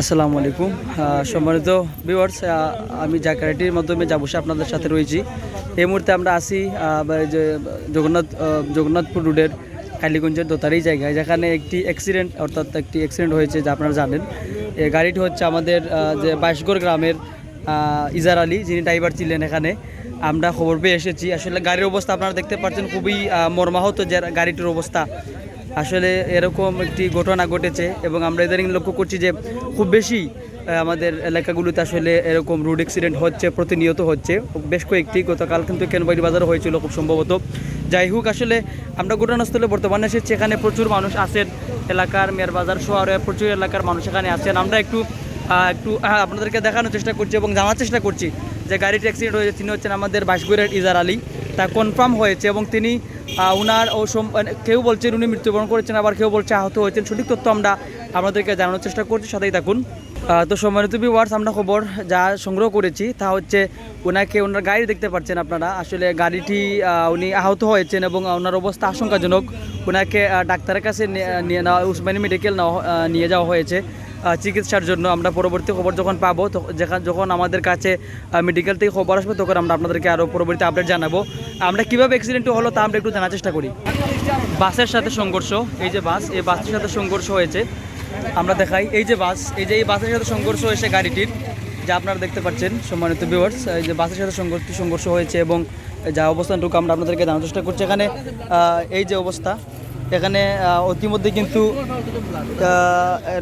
আসসালামু আলাইকুম। সম্মানিত ভিউয়ার্স আমি জাকারাটির মাধ্যমে যা বসে আপনাদের সাথে রয়েছি। এই মুহূর্তে আমরা আসি যে জগন্নাথ জগন্নাথপুর রোডের কালীগঞ্জের দোতারি জায়গায়, যেখানে একটি অ্যাক্সিডেন্ট অর্থাৎ একটি অ্যাক্সিডেন্ট হয়েছে, যা আপনারা জানেন। এই গাড়িটি হচ্ছে আমাদের যে বাইশগড় গ্রামের ইজার আলী, যিনি ড্রাইভার ছিলেন এখানে। আমরা খবর পেয়ে এসেছি। আসলে গাড়ির অবস্থা আপনারা দেখতে পাচ্ছেন, খুবই মর্মাহত যে গাড়িটির অবস্থা। আসলে এরকম একটি ঘটনা ঘটেছে এবং আমরা ইদানিং লক্ষ্য করছি যে খুব বেশি আমাদের এলাকাগুলোতে আসলে এরকম রোড অ্যাক্সিডেন্ট হচ্ছে, প্রতিনিয়ত হচ্ছে। বেশ কয়েকটি, গতকাল কিন্তু কেনবাড়ি বাজারে হয়েছিল খুব সম্ভবত। যাই হোক, আসলে আমরা ঘটনাস্থলে বর্তমানে এসেছি, এখানে প্রচুর মানুষ আছেন। এলাকার মেয়ের বাজার শহরে প্রচুর এলাকার মানুষ এখানে আছেন। আমরা একটু একটু আপনাদেরকে দেখানোর চেষ্টা করছি এবং জানার চেষ্টা করছি যে গাড়িটি অ্যাক্সিডেন্ট হয়েছে, তিনি হচ্ছেন আমাদের বাইশগুড়ের ইজার আলী। তা কনফার্ম হয়েছে এবং তিনি ওনার ও মানে কেউ বলছেন উনি মৃত্যুবরণ করেছেন, আবার কেউ বলছে আহত হয়েছেন। সঠিক তথ্য আমরা আপনাদেরকে জানানোর চেষ্টা করছি, সাথেই থাকুন। তো সম্মানিত ওয়ার্ডস আমরা খবর যা সংগ্রহ করেছি তা হচ্ছে ওনাকে ওনার গাড়ি দেখতে পাচ্ছেন আপনারা। আসলে গাড়িটি উনি আহত হয়েছেন এবং ওনার অবস্থা আশঙ্কাজনক। ওনাকে ডাক্তারের কাছে নিয়ে নেওয়া, উসমানী মেডিকেল নিয়ে যাওয়া হয়েছে। চিকিৎসার জন্য আমরা পরবর্তী খবর যখন পাবো যেখান যখন আমাদের কাছে মেডিকেল থেকে খবর আসবে, তখন আমরা আপনাদেরকে আরও পরবর্তী আপডেট জানাব। আমরা কীভাবে অ্যাক্সিডেন্ট হলো তা আমরা একটু জানার চেষ্টা করি। বাসের সাথে সংঘর্ষ, এই যে বাস, এই বাসের সাথে সংঘর্ষ হয়েছে। আমরা দেখাই, এই যে বাস, এই যে এই বাসের সাথে সংঘর্ষ হয়েছে গাড়িটির, যা আপনারা দেখতে পাচ্ছেন, সম্মানিত ভিউয়ার্স এই যে বাসের সাথে সংঘর্ষ সংঘর্ষ হয়েছে এবং যা অবস্থানটুকু আমরা আপনাদেরকে জানার চেষ্টা করছি। এখানে এই যে অবস্থা এখানে আহ, অতিমধ্যে কিন্তু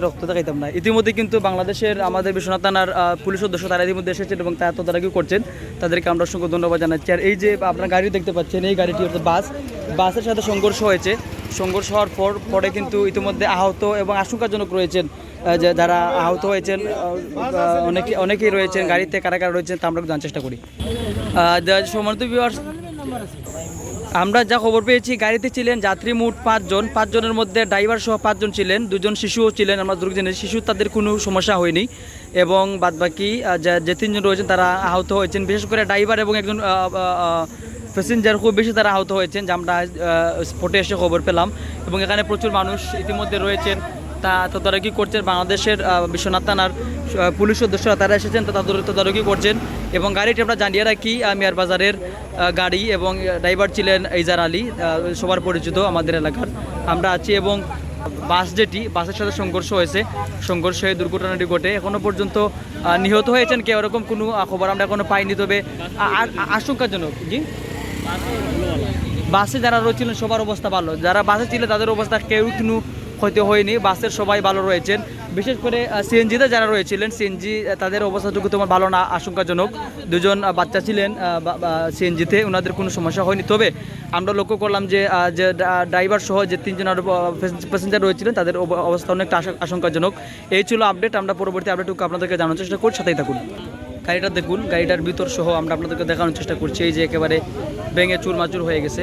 রক্ত দেখাইতাম না। ইতিমধ্যে কিন্তু বাংলাদেশের আমাদের বিশ্বনাথ থানার পুলিশ সদস্য তারা ইতিমধ্যে এসেছেন এবং তারা তদারকি করছেন। তাদেরকে আমরা অসংখ্য ধন্যবাদ জানাচ্ছি। আর এই যে আপনার গাড়ি দেখতে পাচ্ছেন এই গাড়িটি হচ্ছে বাস। বাসের সাথে সংঘর্ষ হয়েছে। সংঘর্ষ হওয়ার পর পরে কিন্তু ইতিমধ্যে আহত এবং আশঙ্কাজনক রয়েছেন যে যারা আহত হয়েছেন অনেকে অনেকেই রয়েছেন গাড়িতে কারা কারা রয়েছেন তা আমরা জানার চেষ্টা করি। সমান্ত বিভাগ আমরা যা খবর পেয়েছি, গাড়িতে ছিলেন যাত্রী মোট পাঁচজন। পাঁচজনের মধ্যে ড্রাইভার সহ পাঁচজন ছিলেন। দুজন শিশুও ছিলেন, আমরা দুর্গ জেনে শিশু, তাদের কোনো সমস্যা হয়নি। এবং বাদবাকি যে তিনজন রয়েছেন, তারা আহত হয়েছেন। বিশেষ করে ড্রাইভার এবং একজন প্যাসেঞ্জার খুব বেশি তারা আহত হয়েছেন, যা আমরা স্পটে এসে খবর পেলাম। এবং এখানে প্রচুর মানুষ ইতিমধ্যে রয়েছেন। তা তদারকি করছেন বাংলাদেশের বিশ্বনাথ থানার পুলিশ সদস্যরা তারা এসেছেন, তো তাদের, তদারকি করছেন। এবং গাড়িটি আমরা জানিয়ে রাখি মিয়ার বাজারের গাড়ি এবং ড্রাইভার ছিলেন ইজার আলী সবার পরিচিত আমাদের এলাকার। আমরা আছি এবং বাস যেটি, বাসের সাথে সংঘর্ষ হয়েছে। সংঘর্ষ হয়ে দুর্ঘটনাটি ঘটে। এখনও পর্যন্ত নিহত হয়েছেন কেউ এরকম কোনো খবর আমরা এখনও পাইনি। তবে আশঙ্কাজনক, জি? বাসে যারা রয়েছিলেন, সবার অবস্থা ভালো। যারা বাসে ছিল, তাদের অবস্থা কেউ কোনো ক্ষতি হয়নি, বাসের সবাই ভালো রয়েছেন। বিশেষ করে সিএনজিতে যারা রয়েছিলেন, সিএনজি তাদের অবস্থাটুকু তোমার ভালো না, আশঙ্কাজনক। দুজন বাচ্চা ছিলেন সিএনজিতে ওনাদের কোনো সমস্যা হয়নি। তবে আমরা লক্ষ্য করলাম যে যে ড্রাইভার সহ যে তিনজন আরও প্যাসেঞ্জার রয়েছিলেন, তাদের অবস্থা অনেকটা আশঙ্কাজনক। এই ছিল আপডেট, আমরা পরবর্তী আপডেটটুকু আপনাদেরকে জানানোর চেষ্টা করছি, সাথেই থাকুন। গাড়িটা দেখুন, গাড়িটার ভিতর সহ আমরা আপনাদেরকে দেখানোর চেষ্টা করছি, এই যে একেবারে ভেঙে চুরমাচুর হয়ে গেছে।